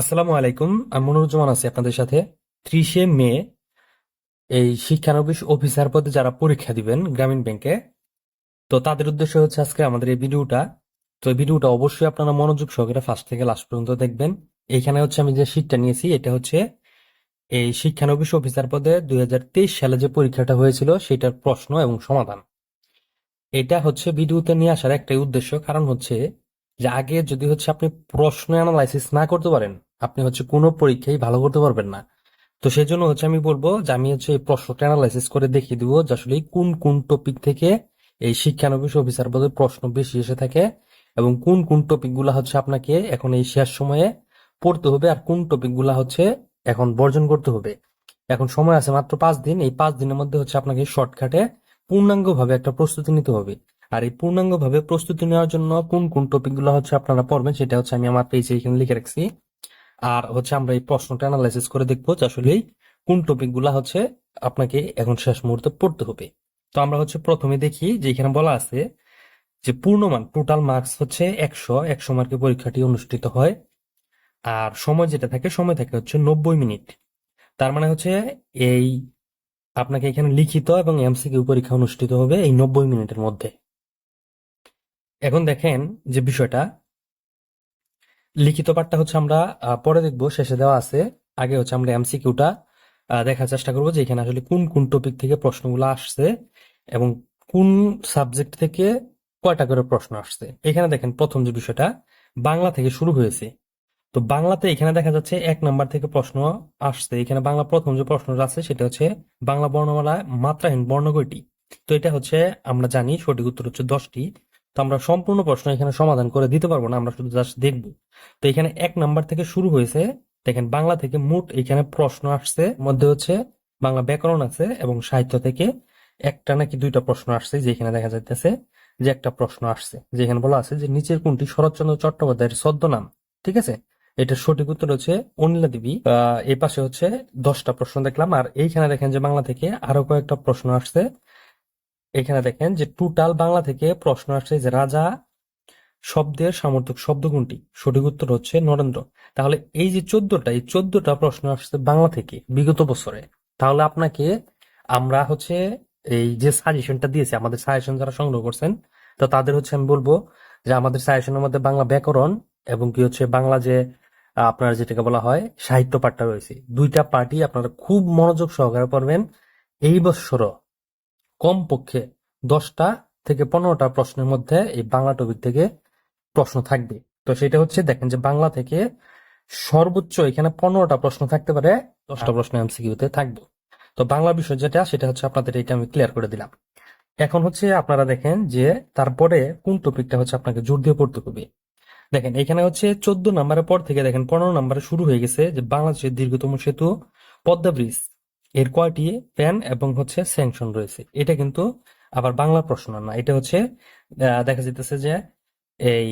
আসসালামু আলাইকুম, আমি মনিরুজ্জামান আছি আপনাদের সাথে। ত্রিশে মে, এই শিক্ষানবিশ অফিসার পদে যারা পরীক্ষা দিবেন গ্রামীণ ব্যাংকে, তো তাদের উদ্দেশ্য হচ্ছে আজকে আমাদের এই ভিডিওটা। তো এই ভিডিওটা অবশ্যই আপনারা মনোযোগ সহকারে ফার্স্ট থেকে লাস্ট পর্যন্ত দেখবেন। এইখানে হচ্ছে আমি যে শীটটা নিয়েছি, এটা হচ্ছে এই শিক্ষানবিশ অফিসার পদে দুই হাজার তেইশ সালে যে পরীক্ষাটা হয়েছিল, সেটার প্রশ্ন এবং সমাধান। এটা হচ্ছে ভিডিওতে নিয়ে আসার একটাই উদ্দেশ্য, কারণ হচ্ছে যে আগে যদি হচ্ছে আপনি প্রশ্ন অ্যানালাইসিস না করতে পারেন, আপনি হচ্ছে কোনো পরীক্ষায় ভালো করতে পারবেন না। তো সেই জন্য হচ্ছে আমি বলব যে আমি হচ্ছে এই প্রশ্নটা অ্যানালাইসিস করে দেখিয়ে দিব যে আসলে কোন কোন টপিক থেকে এই শিক্ষানবিশ অফিসার পদের প্রশ্ন বেশি এসে থাকে এবং কোন কোন টপিকগুলা হচ্ছে আপনাকে এখন এই শেষ সময়ে পড়তে হবে আর কোন টপিকগুলা হচ্ছে এখন বর্জন করতে হবে। এখন সময় আছে মাত্র পাঁচ দিন, এই পাঁচ দিনের মধ্যে হচ্ছে আপনাকে শর্টকাটে পূর্ণাঙ্গভাবে একটা প্রস্তুতি নিতে হবে। আর এই পূর্ণাঙ্গভাবে প্রস্তুতি নেওয়ার জন্য কোন কোন টপিকগুলো হচ্ছে আপনারা পড়বেন সেটা হচ্ছে আমি আমার পেজে এখানে লিখে রাখছি। আর হচ্ছে আমরা এই প্রশ্নটা অ্যানালাইসিস করে দেখব যে আসলে কোন টপিকগুলা হচ্ছে আপনাকে এখন শেষ মুহূর্তে পড়তে হবে। তো আমরা হচ্ছে প্রথমে দেখি যে এখানে বলা আছে যে পূর্ণমান টোটাল মার্কস হচ্ছে একশো একশো মার্কের পরীক্ষাটি অনুষ্ঠিত হয়। আর সময় যেটা থাকে, সময় থাকে হচ্ছে নব্বই মিনিট। তার মানে হচ্ছে এই আপনাকে এখানে লিখিত এবং এমসিকিউ পরীক্ষা অনুষ্ঠিত হবে এই নব্বই মিনিটের মধ্যে। এখন দেখেন যে বিষয়টা। লিখিত পাঠটা হচ্ছে আমরা পরে দেখব, শেষে দেওয়া আছে। আগে হচ্ছে আমরা এমসিকিউটা দেখার চেষ্টা করব যে এখানে আসলে কোন কোন টপিক থেকে প্রশ্নগুলো আসছে এবং কোন সাবজেক্ট থেকে কয়টা করে প্রশ্ন আসছে। এখানে দেখেন প্রথম যে বিষয়টা, বাংলা থেকে শুরু হয়েছে। তো বাংলাতে এখানে দেখা যাচ্ছে এক নাম্বার থেকে প্রশ্ন আসছে। এখানে বাংলা প্রথম যে প্রশ্নটা আছে সেটা হচ্ছে বাংলা বর্ণমালা মাত্রাহীন বর্ণ কয়টি তো এটা হচ্ছে আমরা জানি সঠিক উত্তর হচ্ছে দশটি। তো আমরা সম্পূর্ণ প্রশ্ন এখানে সমাধান করে দিতে পারব না আমরা শুধু জাস্ট দেখব। তো এখানে এক নাম্বার থেকে শুরু হয়েছে দেখেন বাংলা থেকে মোট এখানে প্রশ্ন আসছে মধ্যে হচ্ছে বাংলা ব্যাকরণ আছে এবং সাহিত্য থেকে একটা নাকি দুইটা প্রশ্ন আসছে যেখানে দেখা যাইতেছে যে একটা প্রশ্ন আসছে যেখানে বলা আছে যে নিচের কোনটি শরৎচন্দ্র চট্টোপাধ্যায়ের ছদ্মনাম ঠিক আছে? এটার সঠিক উত্তর হচ্ছে অনিলা দেবী। আহ, এই পাশে হচ্ছে দশটা প্রশ্ন দেখলাম আর এইখানে দেখেন যে বাংলা থেকে আরও কয়েকটা প্রশ্ন আসছে এখানে দেখেন যে টোটাল বাংলা থেকে প্রশ্ন আসছে যে, রাজা, শব্দের সামর্থক শব্দ কোনটি? সঠিক উত্তর হচ্ছে নরেন্দ্র। তাহলে এই যে চোদ্দটা, এই চোদ্দটা প্রশ্ন আসছে বাংলা থেকে বিগত বছরে। তাহলে আপনাকে, আমরা হচ্ছে এই যে সাজেশনটা দিয়েছি, আমাদের সাজেশন যারা সংগ্রহ করছেন, তো তাদের হচ্ছে আমি বলব যে, আমাদের সাজেশনের মধ্যে বাংলা ব্যাকরণ এবং কি হচ্ছে বাংলা যে, আপনার যেটাকে বলা হয় সাহিত্য পাঠটা রয়েছে। দুইটা পার্টি আপনারা খুব মনোযোগ সহকারে পড়বেন। এই বছরও কমপক্ষে দশটা থেকে পনেরোটা প্রশ্নের মধ্যে এই বাংলা টপিক থেকে প্রশ্ন থাকবে। তো সেটা হচ্ছে, দেখেন যে বাংলা থেকে সর্বোচ্চ এখানে পনেরোটা প্রশ্ন থাকতে পারে, দশটা প্রশ্ন এমসিকিউতে থাকবে। তো বাংলা বিষয় যেটা, সেটা হচ্ছে আপনাদের এটা আমি ক্লিয়ার করে দিলাম। এখন হচ্ছে আপনারা দেখেন যে তারপরে কোন টপিকটা হচ্ছে আপনাকে জোর দিয়ে পড়তে হবে। দেখেন, এখানে হচ্ছে চোদ্দ নাম্বারের পর থেকে দেখেন পনেরো নাম্বারে শুরু হয়ে গেছে যে বাংলাদেশের দীর্ঘতম সেতু পদ্মা ব্রিজ এর কয়টি? প্যান এবং হচ্ছে স্যাংশন রয়েছে। এটা কিন্তু আবার বাংলা প্রশ্ন না, এটা হচ্ছে দেখা যেতেছে যে এই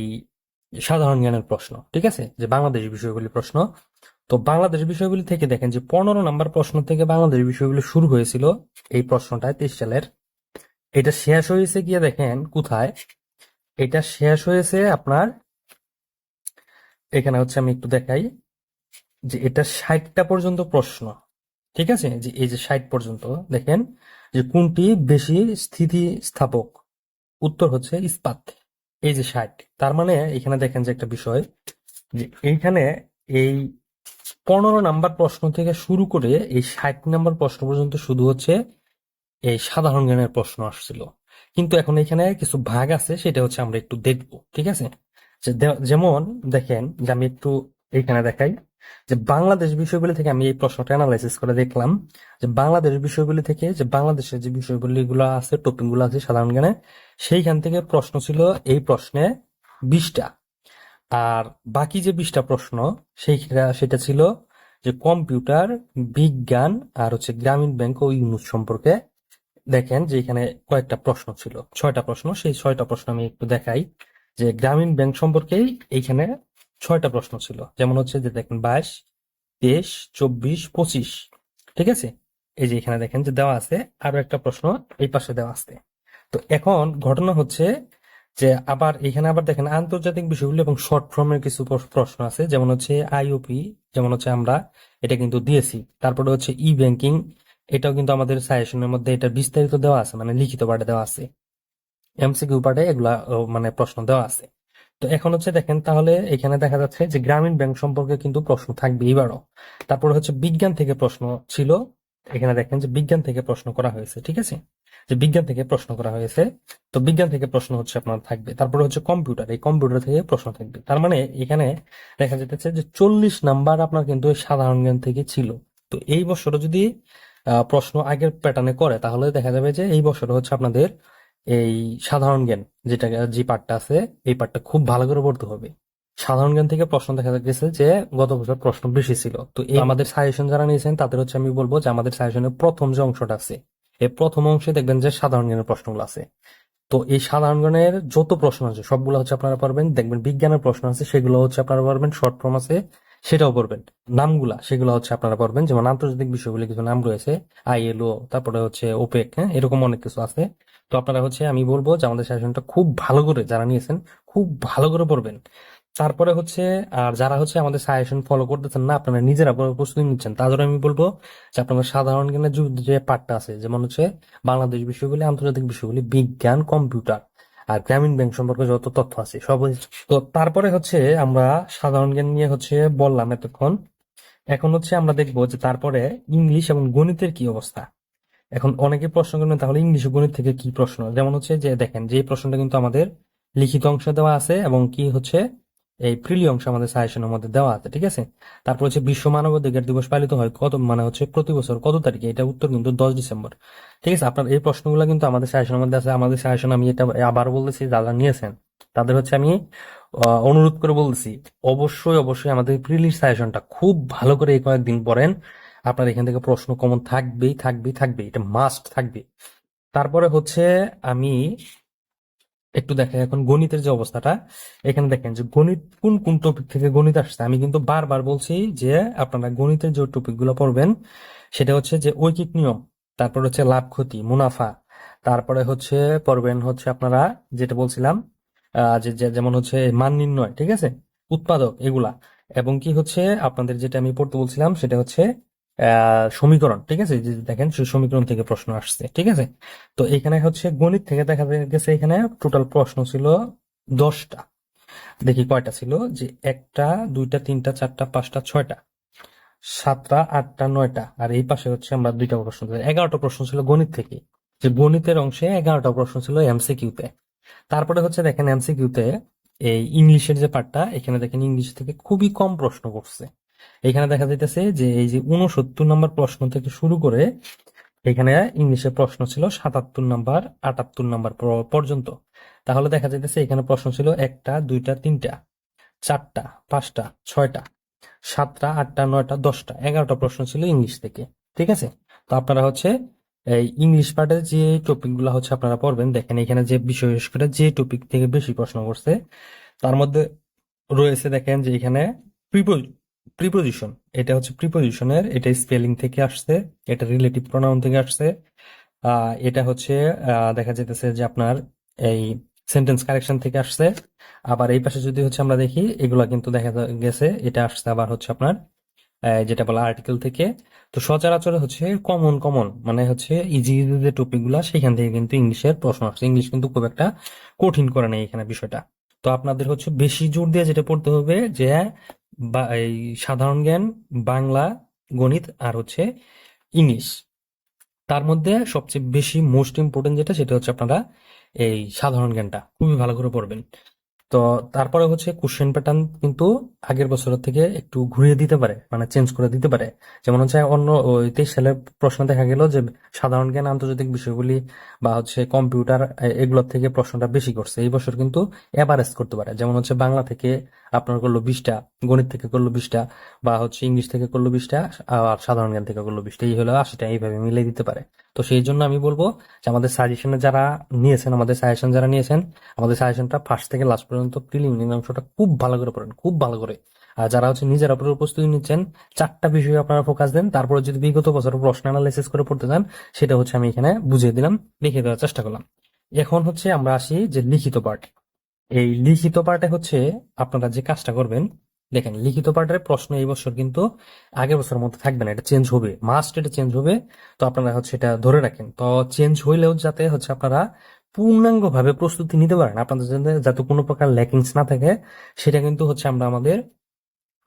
সাধারণ জ্ঞানের প্রশ্ন, ঠিক আছে? যে বাংলাদেশ বিষয়গুলি প্রশ্ন। তো বাংলাদেশ বিষয়গুলি থেকে দেখেন যে পনেরো নাম্বার প্রশ্ন থেকে বাংলাদেশ বিষয়গুলি শুরু হয়েছিল এই প্রশ্নটায় তেইশ সালের। এটা শেষ হয়েছে গিয়ে দেখেন কোথায়? এটা শেষ হয়েছে আপনার, এখানে হচ্ছে আমি একটু দেখাই, যে এটা ষাটটা পর্যন্ত প্রশ্ন। ঠিক আছে? যে এই যে ষাট পর্যন্ত, দেখেন যে কোনটি বেশি স্থিতিস্থাপক? উত্তর হচ্ছে ইস্পাত। এই যে ষাট, তার মানে এখানে দেখেন যে একটা বিষয়, যে এইখানে এই পনেরো নাম্বার প্রশ্ন থেকে শুরু করে এই ষাট নাম্বার প্রশ্ন পর্যন্ত শুধু হচ্ছে এই সাধারণ জ্ঞানের প্রশ্ন আসছিল। কিন্তু এখন এখানে কিছু ভাগ আছে, সেটা হচ্ছে আমরা একটু দেখব, ঠিক আছে? যেমন দেখেন যে আমি একটু এইখানে দেখাই। যে বাংলাদেশ বিষয়গুলি থেকে আমি এই প্রশ্নটা অ্যানালাইসিস করে দেখলাম, যে বাংলাদেশ বিষয়গুলি থেকে, যে বাংলাদেশের যে বিষয়গুলি গুলো আছে টপিকগুলো আছে সাধারণ জ্ঞানে, সেইখান থেকে প্রশ্ন ছিল এই প্রশ্নে বিশটা। আর বাকি যে বিশটা প্রশ্ন সেই সেটা ছিল যে কম্পিউটার, বিজ্ঞান আর হচ্ছে গ্রামীণ ব্যাংক ও ইউনুস সম্পর্কে দেখেন যে এখানে কয়েকটা প্রশ্ন ছিল। ছয়টা প্রশ্ন, সেই ছয়টা প্রশ্ন আমি একটু দেখাই যে গ্রামীণ ব্যাংক সম্পর্কেই এইখানে ছয়টা প্রশ্ন ছিল। যেমন হচ্ছে যে দেখেন বাইশ, তেইশ, চব্বিশ, পঁচিশ। ঠিক আছে? এই যে এখানে দেখেন যে দেওয়া আছে, আরও একটা প্রশ্ন এই পাশে দেওয়া আছে। তো এখন ঘটনা হচ্ছে যে আবার এখানে আবার দেখেন আন্তর্জাতিক বিষয়গুলো এবং শর্ট ফর্মের কিছু প্রশ্ন আছে। যেমন হচ্ছে আইওপি যেমন হচ্ছে আমরা এটা কিন্তু দিয়েছি। তারপরে হচ্ছে ই ব্যাংকিং এটাও কিন্তু আমাদের সাজেশনের মধ্যে এটা বিস্তারিত দেওয়া আছে মানে লিখিত পাঠে দেওয়া আছে। এমসিকিউ পার্টে এগুলা মানে প্রশ্ন দেওয়া আছে। তো এখন হচ্ছে দেখেন, তাহলে এখানে দেখা যাচ্ছে যে গ্রামীণ ব্যাংক সম্পর্কে কিন্তু প্রশ্ন থাকবে এবারও। তারপর হচ্ছে বিজ্ঞান থেকে প্রশ্ন ছিল, এখানে দেখেন যে বিজ্ঞান থেকে প্রশ্ন করা হয়েছে, ঠিক আছে? যে বিজ্ঞান থেকে প্রশ্ন করা হয়েছে, তো বিজ্ঞান থেকে প্রশ্ন হচ্ছে আপনার থাকবে। তারপরে হচ্ছে কম্পিউটার, এই কম্পিউটার থেকে প্রশ্ন থাকবে। তার মানে এখানে দেখা যেতেছে যে চল্লিশ নাম্বার আপনার কিন্তু সাধারণ জ্ঞান থেকে ছিল। তো এই বছরও যদি প্রশ্ন আগের প্যাটার্নে করে, তাহলে দেখা যাবে যে এই বছর হচ্ছে আপনাদের এই সাধারণ জ্ঞান যেটা যে পার্টটা আছে, এই পার্টটা খুব ভালো করে পড়তে হবে। সাধারণ জ্ঞান থেকে প্রশ্ন দেখা গেছে যে, গত বছর প্রশ্ন বেশি ছিল। তো এই আমাদের সাজেশন যারা নিয়েছেন, তাদের হচ্ছে আমি বলব যে, আমাদের সাজেশনের প্রথম যে অংশটা আছে, এই প্রথম অংশে দেখবেন যে সাধারণ জ্ঞানের প্রশ্নগুলো আছে। তো এই সাধারণ জ্ঞানের যত প্রশ্ন আছে, সবগুলো হচ্ছে আপনারা পারবেন। দেখবেন বিজ্ঞানের প্রশ্ন আছে, সেগুলো হচ্ছে আপনারা পারবেন। শর্ট ফর্ম আছে সেটাও পড়বেন। নামগুলা, সেগুলো হচ্ছে আপনারা পড়বেন। যেমন আন্তর্জাতিক বিষয়গুলি কিছু নাম রয়েছে, আইএলও, তারপরে হচ্ছে ওপেক হ্যাঁ এরকম অনেক কিছু আছে। তো আপনারা হচ্ছে, আমি বলব যে আমাদের সাজেশনটা খুব ভালো করে যারা নিয়েছেন, খুব ভালো করে পড়বেন। তারপরে হচ্ছে, আর যারা হচ্ছে আমাদের সাজেশন ফলো করতেছেন না, আপনারা নিজেরা প্রস্তুতি নিচ্ছেন। তাদের আমি বলব যে আপনারা সাধারণ জ্ঞানের যে পার্টটা আছে, যেমন হচ্ছে বাংলাদেশ বিষয়গুলি, আন্তর্জাতিক বিষয়গুলি, বিজ্ঞান, কম্পিউটার। আর গ্রামীণ ব্যাংক সম্পর্কে যত তথ্য আছে সব তো তারপরে হচ্ছে আমরা সাধারণ জ্ঞান নিয়ে হচ্ছে বললাম এতক্ষণ। এখন হচ্ছে আমরা দেখব যে তারপরে ইংলিশ এবং গণিতের কি অবস্থা। এখন অনেকে প্রশ্ন করবেন, তাহলে ইংলিশ গণিত থেকে কি প্রশ্ন? যেমন হচ্ছে যে দেখেন, যে প্রশ্নটা কিন্তু আমাদের লিখিত অংশ দেওয়া আছে এবং কি হচ্ছে এই প্রিলি অংশ আমাদের সাজেশনের মধ্যে দেওয়া আছে, ঠিক আছে? তারপর হচ্ছে বিশ্ব মানবাধিকার দিবস পালিত হয় কত মানে হচ্ছে প্রতি বছর, কত তারিখে? এটা উত্তর কিন্তু দশ ডিসেম্বর। ঠিক আছে? আপনার এই প্রশ্নগুলো কিন্তু আমাদের সাজেশনের মধ্যে আছে। আমাদের সাজেশন আমি এটা আবার বলতেছি, যারা নিয়েছেন, তাদের হচ্ছে আমি অনুরোধ করে বলতেছি, অবশ্যই অবশ্যই আমাদের প্রিলির সাজেশনটা খুব ভালো করে এই কয়েকদিন পড়েন। আপনার এখান থেকে প্রশ্ন কমন থাকবেই থাকবেই থাকবে এটা মাস্ট থাকবে। তারপরে হচ্ছে আমি একটু দেখেন, এখন গণিতের যে অবস্থাটা, এখানে দেখেন যে গণিত, কোন কোন টপিক থেকে গণিত আসছে? আমি কিন্তু বারবার বলছি যে আপনারা গণিতের যে টপিকগুলো পড়বেন, সেটা হচ্ছে যে ঐকিক নিয়ম, তারপর হচ্ছে লাভ ক্ষতি, মুনাফা, তারপরে হচ্ছে পড়বেন হচ্ছে আপনারা যেটা বলছিলাম যে, যেমন হচ্ছে মান নির্ণয়, ঠিক আছে? উৎপাদক, এগুলা। এবং কি হচ্ছে, আপনাদের যেটা আমি পড়তে বলছিলাম, সেটা হচ্ছে সমীকরণ, ঠিক আছে? দেখেন সমীকরণ থেকে প্রশ্ন আসছে, ঠিক আছে? তো এখানে হচ্ছে গণিত থেকে দেখা গেছে এখানে টোটাল প্রশ্ন ছিল দশটা। দেখি কয়টা ছিল? যে একটা, দুইটা, তিনটা, চারটা, পাঁচটা, ছয়টা, সাতটা, আটটা, নয়টা, আর এই পাশে হচ্ছে আমরা দুইটা প্রশ্ন এগারোটা প্রশ্ন ছিল গণিত থেকে। যে গণিতের অংশে এগারোটা প্রশ্ন ছিল এমসিকিউতে তারপরে হচ্ছে দেখেন এমসিকিউতে এই ইংলিশের যে পার্টটা এখানে দেখেন ইংলিশ থেকে খুবই কম প্রশ্ন করছে। এখানে দেখা যাইতেছে যে এই যে উনসত্তর নম্বর প্রশ্ন থেকে শুরু করে এখানে ইংলিশে প্রশ্ন ছিল সাতাত্তর নাম্বার, আটাত্তর নাম্বার পর্যন্ত। তাহলে দেখা যাইতেছে এখানে প্রশ্ন ছিল একটা, দুইটা, তিনটা, চারটা, পাঁচটা, ছয়টা, সাতটা, আটটা, নয়টা, দশটা, এগারোটা প্রশ্ন ছিল ইংলিশ থেকে, ঠিক আছে? তো আপনারা হচ্ছে এই ইংলিশ পার্টের যে টপিকগুলা হচ্ছে আপনারা পড়বেন, দেখেন এখানে যে বিশেষ করে যে টপিক থেকে বেশি প্রশ্ন করছে, তার মধ্যে রয়েছে দেখেন যে এখানে প্রিপোজিশন এটা হচ্ছে প্রিপোজিশনের এটা স্পেলিং থেকে আসছে, এটা রিলেটিভ প্রোনাউন থেকে আসছে এটা হচ্ছে দেখা যেতেছে যে আপনার এই সেন্টেন্স কারেকশন থেকে আসছে, আবার এই পাশে যদি হচ্ছে আমরা দেখি, এগুলা কিন্তু দেখা গেছে, এটা আসছে আবার হচ্ছে আপনার যেটা বলা আর্টিকেল থেকে, তো সচরাচর হচ্ছে কমন কমন মানে হচ্ছে ইজি ইজি যে টপিকগুলা, সেখান থেকে কিন্তু ইংলিশের প্রশ্ন আসছে, ইংলিশ কিন্তু খুব একটা কঠিন করে নেই এখানে বিষয়টা। তো আপনাদের হচ্ছে বেশি জোর দিয়ে যেটা পড়তে হবে যে বা এই সাধারণ জ্ঞান, বাংলা, গণিত আর হচ্ছে ইংলিশ। তার মধ্যে সবচেয়ে বেশি মোস্ট ইম্পর্টেন্ট যেটা, সেটা হচ্ছে আপনারা এই সাধারণ জ্ঞানটা। খুবই ভালো করে পড়বেন। তো তারপরে হচ্ছে কোশ্চেন প্যাটার্ন কিন্তু আগের বছরের থেকে একটু ঘুরিয়ে দিতে পারে মানে চেঞ্জ করে দিতে পারে। যেমন হচ্ছে অন্য ওই তেইশ সালের প্রশ্ন দেখা গেল যে সাধারণ জ্ঞান, আন্তর্জাতিক বিষয়গুলি বা হচ্ছে কম্পিউটার এগুলোর থেকে প্রশ্নটা বেশি করছে। এই বছর কিন্তু এভারেজ করতে পারে। যেমন হচ্ছে বাংলা থেকে আপনার করল বিশটা, গণিত থেকে করল বিশটা, বা হচ্ছে ইংলিশ থেকে করল বিশটা, আর সাধারণ জ্ঞান থেকে করল বিশটা, এই হলো আশিটা, এইভাবে মিলে দিতে পারে। তো সেই জন্য আমি বলব যে আমাদের সাজেশনে যারা নিয়েছেন, আমাদের সাজেশন যারা নিয়েছেন, আমাদের সাজেশনটা ফার্স্ট থেকে লাস্ট পর্যন্ত প্রিলিমিনারি অংশটা খুব ভালো করে পড়েন, খুব ভালো করে। আর যারা হচ্ছে নিজের উপরে প্রস্তুতি নিচ্ছেন, চারটা বিষয়ে আপনারা ফোকাস দেন, তারপরে যদি বিগত বছর প্রশ্ন অ্যানালাইসিস করে পড়তে চান, সেটা হচ্ছে আমি এখানে বুঝিয়ে দিলাম, লিখে দেওয়ার চেষ্টা করলাম। এখন হচ্ছে আমরা আসি যে লিখিত পার্ট এই লিখিত পার্টে হচ্ছে আপনারা যে কাজটা করবেন, দেখেন, লিখিত পার্টের প্রশ্ন এই বছর কিন্তু আগের বছরের মধ্যে থাকবে না, এটা চেঞ্জ হবে, মাস্ট এটা চেঞ্জ হবে। তো আপনারা হচ্ছে এটা ধরে রাখেন। তো চেঞ্জ হইলেও যাতে হচ্ছে আপনারা পূর্ণাঙ্গ ভাবে প্রস্তুতি নিতে পারেন, আপনাদের যাতে কোনো প্রকার ল্যাকিংস না থাকে, সেটা কিন্তু হচ্ছে আমরা আমাদের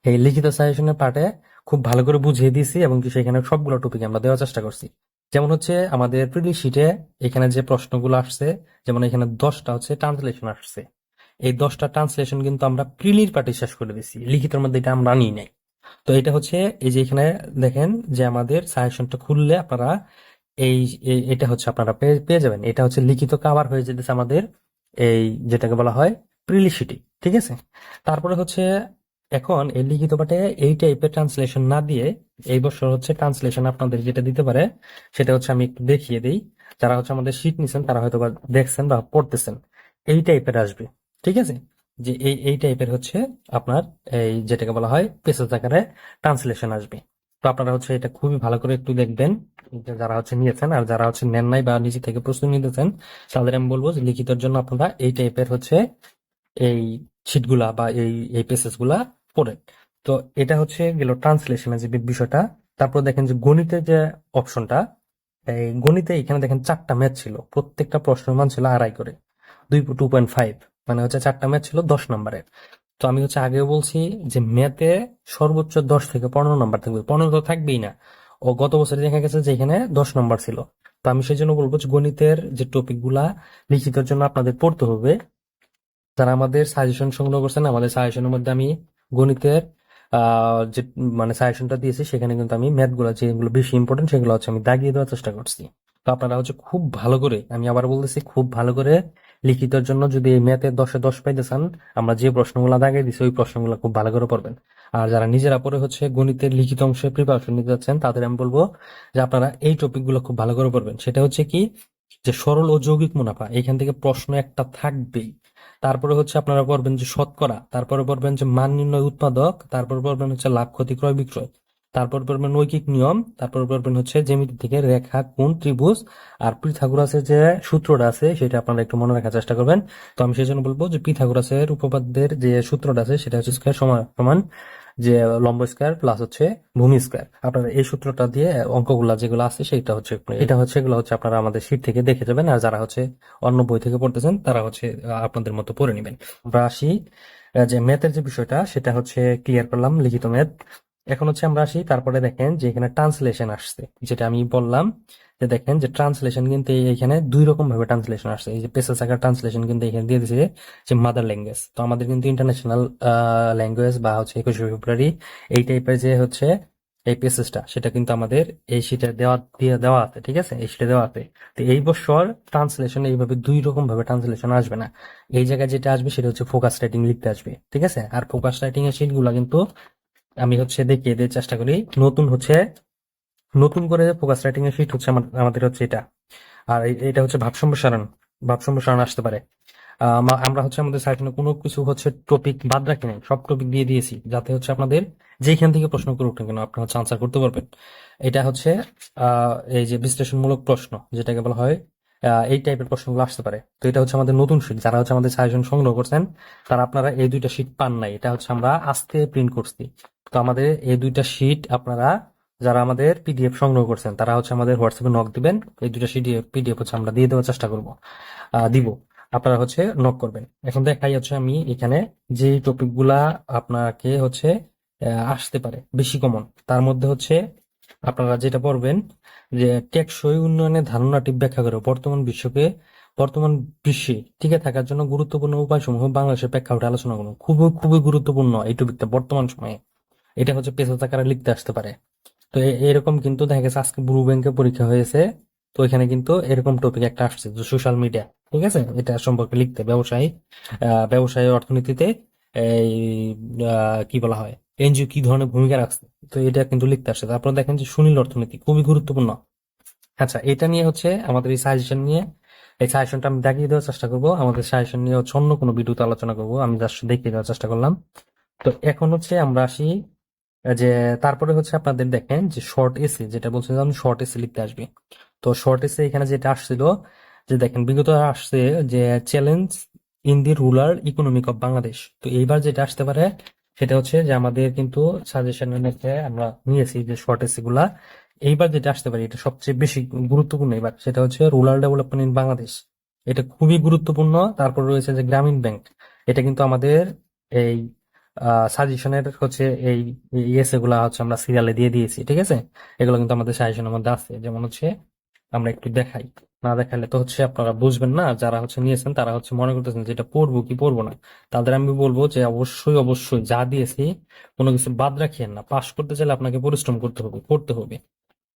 এই লিখিত সাজেশনের পার্টে খুব ভালো করে বুঝিয়ে দিয়েছি এবং সেখানে সবগুলো টপিক আমরা দেওয়ার চেষ্টা করছি। যেমন হচ্ছে আমাদের প্রিলি শিটে এখানে যে প্রশ্নগুলো আসছে, যেমন এখানে দশটা হচ্ছে ট্রান্সলেশন আসছে। এই দশটা ট্রান্সলেশন কিন্তু আমরা প্রিলির পার্টি শেষ করে দিছি লিখিতের মধ্যে এটা আমরা নিই নাই। তো এটা হচ্ছে এই যে এখানে দেখেন যে আমাদের সাজেশনটা খুললে আপনারা এই এটা হচ্ছে আপনারা পেয়ে যাবেন। এটা হচ্ছে লিখিত কাভার হয়ে যেতেছে আমাদের এই যেটাকে বলা হয় প্রিলিসিটি ঠিক আছে? তারপরে হচ্ছে এখন এই লিখিত পাঠে এই টাইপের ট্রান্সলেশন না দিয়ে এই বছর হচ্ছে ট্রান্সলেশন আপনাদের যেটা দিতে পারে, সেটা হচ্ছে আমি একটু দেখিয়ে দিই। যারা হচ্ছে আমাদের শীট নিছেন, তারা হয়তো দেখছেন বা পড়তেছেন। এই টাইপের আসবে। ঠিক আছে? যে এই এই টাইপের হচ্ছে আপনার এই যেটাকে বলা হয় পেসেজ আকারে ট্রান্সলেশন আসবে। তো আপনারা হচ্ছে এটা খুবই ভালো করে একটু দেখবেন। যারা হচ্ছে নিয়েছেন আর যারা হচ্ছে নেন নাই বা নিজে থেকে প্রস্তুতি নিতেছেন, তাদের আমি বলব যে লিখিতের জন্য আপনারা এই টাইপের হচ্ছে এই শিটগুলা বা এই এই পেসেসগুলা পড়েন। তো এটা হচ্ছে গেল ট্রান্সলেশনের যে বিষয়টা। তারপর দেখেন যে গণিতের যে অপশনটা এই গণিতে এখানে দেখেন চারটা ম্যাথ ছিল। প্রত্যেকটা প্রশ্নের মান ছিল আড়াই করে, দুই টু পয়েন্ট ফাইভ মানে হচ্ছে চারটা ম্যাথ ছিল দশ নম্বরের। তো আমি হচ্ছে আগেও বলছি যে ম্যাথে সর্বোচ্চ দশ থেকে পনেরো নম্বর থাকবে। পনেরো তো থাকবেই না। ও গত বছরে দেখা গেছে যে এখানে দশ নম্বর ছিল। তো আমি সেই জন্য বলব যে গণিতের যে টপিকগুলা লিখিতের জন্য আপনাদের পড়তে হবে। যারা আমাদের সাজেশন সংগ্রহ করছেন, আমাদের সাজেশনের মধ্যে আমি গণিতের যে মানে সাজেশনটা দিয়েছি, সেখানে কিন্তু আমি ম্যাথগুলো যেগুলো বেশি ইম্পর্টেন্ট সেগুলো হচ্ছে আমি দাগিয়ে দেওয়ার চেষ্টা করছি। তো আপনারা হচ্ছে খুব ভালো করে, আমি আবার বলতেছি খুব ভালো করে লিখিতের জন্য যদি এই ম্যাথে দশে দশ পাইতে চান, আমরা যে প্রশ্নগুলো দাগিয়ে দিছি, ওই প্রশ্নগুলো খুব ভালো করে পড়বেন। আর যারা নিজেরা পরে হচ্ছে গণিতের লিখিত অংশে প্রিপারেশন নিতে যাচ্ছেন, তাদের আমি বলব যে আপনারা এই টপিকগুলো খুব ভালো করে পড়বেন। সেটা হচ্ছে কি, যে সরল ও যৌগিক মুনাফা, এখান থেকে প্রশ্ন একটা থাকবেই। তারপরে হচ্ছে আপনারা পড়বেন যে শতকরা, তারপরে পড়বেন যে মান নির্ণয় উৎপাদক, তারপরে পড়বেন হচ্ছে লাভ, ক্ষতি, ক্রয়, বিক্রয়। তারপর পড়বেন ঐকিক নিয়ম তারপর পড়বেন হচ্ছে জ্যামিতি থেকে রেখা কোণ ত্রিভুজ আর পিথাগোরাসের যে সূত্রটা আছে সেটা আপনারা একটু মনে রাখার চেষ্টা করবেন। তো আমি সেই জন্য বলব যে পিথাগোরাসের উপপাদ্যের যে সূত্রটা আছে সেটা হচ্ছে স্কয়ার সমান যে লম্ব স্কয়ার প্লাস হচ্ছে ভূমি স্কয়ার আপনারা এই সূত্রটা দিয়ে অঙ্কগুলা যেগুলো আছে সেটা হচ্ছে এটা হচ্ছে এগুলো হচ্ছে আপনারা আমাদের শীট থেকে দেখে যাবেন আর যারা হচ্ছে অন্য বই থেকে পড়তেছেন তারা হচ্ছে আপনাদের মতো পড়ে নেবেন। আমরা আসি যে ম্যাথের যে বিষয়টা সেটা হচ্ছে ক্লিয়ার করলাম লিখিত ম্যাথ এখন হচ্ছে আমরা আসি, তারপরে দেখেন যে এখানে ট্রান্সলেশন আসছে, যেটা আমি বললাম যে দেখেন যে ট্রান্সলেশন কিন্তু এখানে দুই রকম ভাবে ট্রান্সলেশন আসছে। এই যে পেসেস আকার ট্রান্সলেশন কিন্তু এখানে দিয়ে দিয়েছে যে মাদার ল্যাঙ্গুয়েজ তো আমাদের কিন্তু ইন্টারন্যাশনাল ল্যাঙ্গুয়েজ বা হচ্ছে একুশে ফেব্রুয়ারি এই টাইপের যে হচ্ছে এই পেসেসটা সেটা কিন্তু আমাদের এই শিটে দেওয়া, দিয়ে দেওয়া আছে ঠিক আছে? এই শিটে দেওয়া আছে তো এই বছর ট্রান্সলেশন এইভাবে দুই রকম ভাবে ট্রান্সলেশন আসবে না। এই জায়গায় যেটা আসবে সেটা হচ্ছে ফোকাস রাইটিং লিখতে আসবে, ঠিক আছে? আর ফোকাস রাইটিং এর শিটগুলো কিন্তু আমি হচ্ছে দেখিয়ে দিয়ে চেষ্টা করি। নতুন হচ্ছে, নতুন করে ফোকাস রাইটিং এর শিট হচ্ছে আমাদের হচ্ছে এটা। আর এটা হচ্ছে ভাব সম্প্রসারণ ভাব সম্প্রসারণ আসতে পারে। আমরা হচ্ছে আমাদের সাইটে কোনো কিছু হচ্ছে টপিক বাদ রাখি নাই, সব টপিক দিয়ে দিয়েছি, যাতে হচ্ছে আপনাদের যেখান থেকে প্রশ্ন করুক না কেন আপনি হচ্ছে আনসার করতে পারবেন। এটা হচ্ছে এই যে বিশ্লেষণমূলক প্রশ্ন, যেটাকে বলা হয় এই টাইপের প্রশ্নগুলো আসতে পারে। তো এটা হচ্ছে আমাদের নতুন শীট যারা হচ্ছে আমাদের সাজেশন সংগ্রহ করছেন, তারা আপনারা এই দুইটা শীট পান নাই। এটা হচ্ছে আমরা আজকে প্রিন্ট করছি। তো আমাদের এই দুইটা শীট আপনারা, যারা আমাদের পিডিএফ সংগ্রহ করছেন, তারা হচ্ছে আমাদের হোয়াটসঅ্যাপে নক দিবেন। এই দুইটা পিডিএফ হচ্ছে আমরা দিয়ে দেওয়ার চেষ্টা করব। দিব। আপনারা হচ্ছে নক করবেন। এখন দেখাই হচ্ছে আমি এখানে যে টপিকগুলা আপনাকে হচ্ছে আসতে পারে, বেশি কমন তার মধ্যে হচ্ছে আপনারা যেটা পড়বেন যে টেকসই উন্নয়নের ধারণাটি ব্যাখ্যা করে বর্তমান বিশ্বকে বর্তমান বিশ্বে টিকে থাকার জন্য গুরুত্বপূর্ণ উপায় সমূহ বাংলাদেশের প্রেক্ষাপটে আলোচনা করুন। খুবই খুবই গুরুত্বপূর্ণ এই টপিকটা বর্তমান সময়ে। এটা হচ্ছে পেশা আকারে লিখতে আসতে পারে। তো এরকম কিন্তু দেখা গেছে আজকে ব্লু ব্যাংকে পরীক্ষা হয়েছে। তো এখানে কিন্তু এরকম টপিক একটা আসছে যে সোশ্যাল মিডিয়া ঠিক আছে? এটা সম্পর্কে লিখতে ব্যবসায়ী ব্যবসায়ী অর্থনীতিতে এই কি বলা হয়? এনজিও কি ধরনের ভূমিকা রাখছে? তো এটা কিন্তু লিখতে আসছে তারপর দেখেন যে সুনীল অর্থনীতি খুবই গুরুত্বপূর্ণ। আচ্ছা এটা নিয়ে হচ্ছে আমাদের এই সাজেশন নিয়ে, এই সাজেশনটা আমি দেখিয়ে দেওয়ার চেষ্টা করব। আমাদের সাজেশন নিয়ে হচ্ছে অন্য কোনো ভিডিওতে আলোচনা করব। আমি জাস্ট দেখিয়ে দেওয়ার চেষ্টা করলাম। তো এখন হচ্ছে আমরা আসি, যে তারপরে হচ্ছে আপনাদের দেখেন যে শর্ট এসে যেটা বলছে বলছিলাম শর্ট এসে লিখতে আসবে। তো শর্ট এসে এখানে যেটা আসছিল, যে দেখেন বিগত আসছে যে challenge in the rural economic of Bangladesh তো এইবার যেটা আসতে পারে সেটা হচ্ছে যে আমাদের কিন্তু সাজেশনের মধ্যে আমরা নিয়েছি যে শর্ট এসে গুলা। এইবার যেটা আসতে পারে, এটা সবচেয়ে বেশি গুরুত্বপূর্ণ এবার, সেটা হচ্ছে রুরাল ডেভেলপমেন্ট ইন বাংলাদেশ এটা খুবই গুরুত্বপূর্ণ। তারপর রয়েছে যে গ্রামীণ ব্যাংক এটা কিন্তু আমাদের এই সাজেশনের হচ্ছে এই ইয়েস এগুলা হচ্ছে আমরা সিরিয়ালে দিয়ে দিয়েছি, ঠিক আছে? এগুলো কিন্তু আমাদের সাজেশনের মধ্যে আছে। যেমন হচ্ছে আমরা একটু দেখাই। না দেখালে তো হচ্ছে আপনারা বুঝবেন না, যারা হচ্ছে নিয়েছেন তারা হচ্ছে মনে করতেছেন যে এটা পড়ব কি পড়ব না। তাদের আমি বলব যে অবশ্যই অবশ্যই যা দিয়েছি কোনো কিছু বাদ রাখিয়েন না। পাশ করতে চাইলে আপনাকে পরিশ্রম করতে হবে করতে হবে।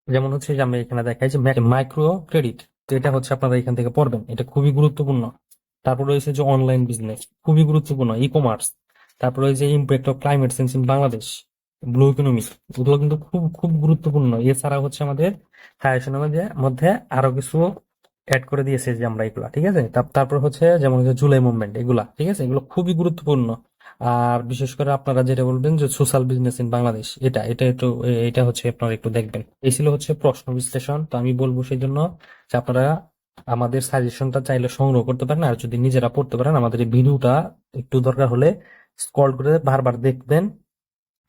যেমন হচ্ছে যে আমরা এখানে দেখাই যে মাইক্রো ক্রেডিট তো এটা হচ্ছে আপনারা এখান থেকে পড়বেন। এটা খুবই গুরুত্বপূর্ণ। তারপর রয়েছে যে অনলাইন বিজনেস খুবই গুরুত্বপূর্ণ ই কমার্স তারপর রয়েছে impact of climate change in Bangladesh blue economy ওগুলো কিন্তু খুব খুব গুরুত্বপূর্ণ। এছাড়া হচ্ছে আমাদের সাজেশনের মধ্যে মধ্যে আরও কিছু অ্যাড করে দিয়েছে যে আমরা এগুলা, ঠিক আছে? তারপর হচ্ছে যেমন হচ্ছে জুলাই মুভমেন্ট এগুলা, ঠিক আছে? এগুলো খুবই গুরুত্বপূর্ণ। আর বিশেষ করে আপনারা যেটা বলবেন যে সোশ্যাল বিজনেস ইন বাংলাদেশ এটা এটা একটু, এটা হচ্ছে আপনারা একটু দেখবেন। এই ছিল হচ্ছে প্রশ্ন বিশ্লেষণ, তো আমি বলব সেই জন্য যে আপনারা আমাদের সাজেশনটা চাইলে সংগ্রহ করতে পারেন, আর যদি নিজেরা পড়তে পারেন, আমাদের এই ভিডিওটা একটু দরকার হলে স্ক্রল করে বারবার দেখবেন।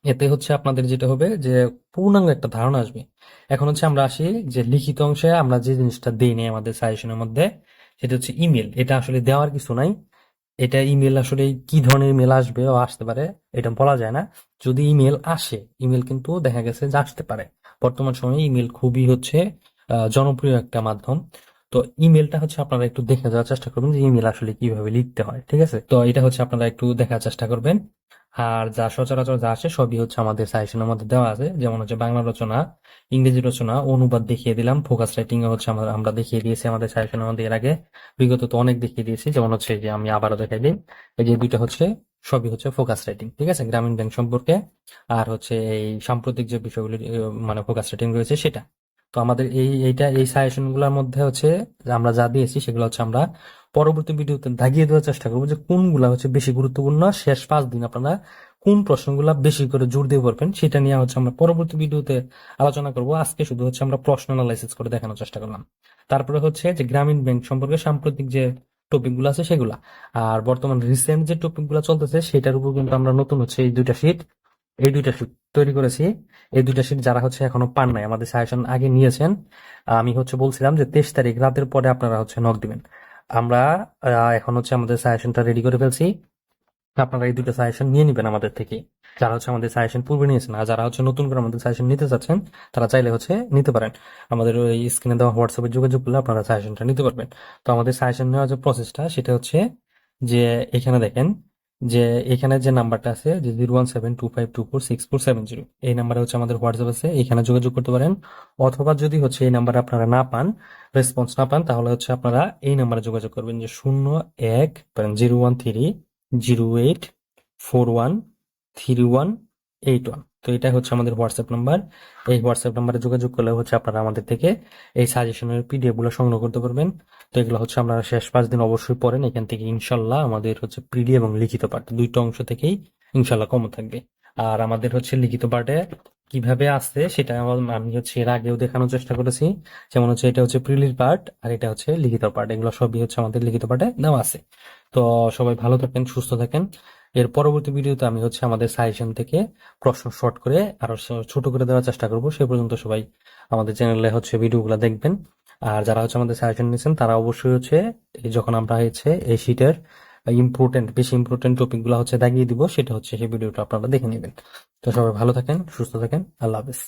এতে হচ্ছে আপনাদের যেটা হবে যে পূর্ণাঙ্গ একটা ধারণা আসবে। এখন হচ্ছে আমরা আসি যে লিখিত অংশে আমরা যে জিনিসটা দিই নাই আমাদের সাজেশনের মধ্যে, সেটা হচ্ছে ইমেল এটা আসলে দেওয়ার কিছু নাই। এটা ইমেল আসলে কি ধরনের ইমেল আসবে ও আসতে পারে, এটা বলা যায় না। যদি ইমেল আসে ইমেল কিন্তু দেখা গেছে যে আসতে পারে। বর্তমান সময়ে ইমেল খুবই হচ্ছে জনপ্রিয় একটা মাধ্যম। তো ইমেলটা হচ্ছে আপনারা একটু দেখে যাওয়ার চেষ্টা করবেন যে ইমেল আসলে কীভাবে লিখতে হয়, ঠিক আছে? তো এটা হচ্ছে আপনারা একটু দেখার চেষ্টা করবেন। আর যা সচরাচর যা আসে সবই হচ্ছে আমাদের সাজেশনের মধ্যে দেওয়া আছে। যেমন হচ্ছে বাংলা রচনা, ইংরেজি রচনা, অনুবাদ দেখিয়ে দিলাম ফোকাস রাইটিং এ হচ্ছে আমরা আমরা দেখিয়ে দিয়েছি আমাদের সাজেশনের মধ্যে। এর আগে বিগত তো অনেক দেখিয়ে দিয়েছি। যেমন হচ্ছে যে আমি আবারও দেখাই দিই, এই যে দুইটা হচ্ছে, সবই হচ্ছে ফোকাস রাইটিং ঠিক আছে? গ্রামীণ ব্যাংক সম্পর্কে আর হচ্ছে এই সাম্প্রতিক যে বিষয়গুলি মানে ফোকাস রাইটিং রয়েছে সেটা। তো আমাদের এই, এইটা, এই সাজেশনগুলোর মধ্যে হচ্ছে আমরা যা দিয়েছি সেগুলো হচ্ছে আমরা পরবর্তী ভিডিওতে দাগিয়ে দেওয়ার চেষ্টা করব যে কোনগুলা হচ্ছে বেশি গুরুত্বপূর্ণ, শেষ পাঁচ দিন আপনারা কোন প্রশ্নগুলা বেশি করে জোর দিয়ে পড়বেন সেটা নিয়ে হচ্ছে আমরা পরবর্তী ভিডিওতে আলোচনা করব। আজকে শুধু হচ্ছে আমরা প্রশ্ন অ্যানালাইসিস করে দেখানোর চেষ্টা করলাম। তারপরে হচ্ছে যে গ্রামীণ ব্যাংক সম্পর্কে সাম্প্রতিক যে টপিকগুলো আছে সেগুলা, আর বর্তমান রিসেন্ট যে টপিকগুলো চলতেছে সেটার উপর কিন্তু আমরা নতুন হচ্ছে এই দুইটা শীট এই দুইটা শীট তৈরি করেছি। এই দুইটা শীট যারা হচ্ছে এখনও পান নাই, আমাদের সাজেশন আগে নিয়েছেন, আমি হচ্ছে বলছিলাম যে তেইশ তারিখ রাতের পরে আপনারা হচ্ছে নক দিবেন। আমরা এখন হচ্ছে আমাদের সাজেশনটা রেডি করে ফেলছি। আপনারা এই দুটো সাজেশন নিয়ে নিবেন আমাদের থেকে। যারা হচ্ছে আমাদের সাজেশন পূর্বে নিয়েছেন আর যারা হচ্ছে নতুন করে আমাদের সাজেশন নিতে চাচ্ছেন, তারা চাইলে হচ্ছে নিতে পারেন। আমাদের ওই স্ক্রিনে দেওয়া হোয়াটসঅ্যাপে যোগাযোগ করলে আপনারা সাজেশনটা নিতে পারবেন। তো আমাদের সাজেশন নেওয়ার যে প্রসেসটা সেটা হচ্ছে যে এখানে দেখেন যে এখানে যে নাম্বারটা আছে, যে zero one seven two five two four six four seven zero. এই নাম্বারে হচ্ছে আমাদের হোয়াটসঅ্যাপ আছে, এখানে যোগাযোগ করতে পারেন। অথবা যদি হচ্ছে এই নাম্বারে আপনারা না পান, রেসপন্স না পান, তাহলে হচ্ছে আপনারা এই নাম্বারে যোগাযোগ করবেন যে শূন্য এক zero one three, zero eight, four one, three one, eight one. তো এটা হচ্ছে আমাদের হোয়াটসঅ্যাপ নাম্বার এই হোয়াটসঅ্যাপ নাম্বারে যোগাযোগ করলে হচ্ছে আপনারা আমাদের থেকে এই সাজেশনের পিডিএফগুলো সংগ্রহ করতে পারবেন। তো এগুলো হচ্ছে আপনারা শেষ পাঁচ দিন অবশ্যই পড়েন। এখান থেকে ইনশাল্লাহ আমাদের হচ্ছে পিডি এবং লিখিত পাঠ দুইটা অংশ থেকেই ইনশাল্লাহ কম থাকবে। আর আমাদের হচ্ছে লিখিত পাঠে কীভাবে আসছে সেটা আমি হচ্ছে এর আগেও দেখানোর চেষ্টা করেছি। যেমন হচ্ছে এটা হচ্ছে প্রিলির পার্ট আর এটা হচ্ছে লিখিত পার্ট এগুলো সবই হচ্ছে আমাদের লিখিত পাঠে দেওয়া আছে। তো সবাই ভালো থাকেন সুস্থ থাকেন। এর পরবর্তী ভিডিওতে আমি হচ্ছে আমাদের সাজেশন থেকে প্রশ্ন শর্ট করে আরও ছোট করে দেওয়ার চেষ্টা করব। সে পর্যন্ত সবাই আমাদের চ্যানেলে হচ্ছে ভিডিওগুলো দেখবেন। আর যারা হচ্ছে আমাদের সাজেশন নিয়েছেন তারা অবশ্যই হচ্ছে যখন আমরা হয়েছে এই শীটের ইম্পর্টেন্ট বেশি ইম্পর্টেন্ট টপিকগুলো হচ্ছে দাগিয়ে দিব, সেটা হচ্ছে সেই ভিডিওটা আপনারা দেখে নেবেন। তো সবাই ভালো থাকেন, সুস্থ থাকেন, আল্লাহ হাফেজ।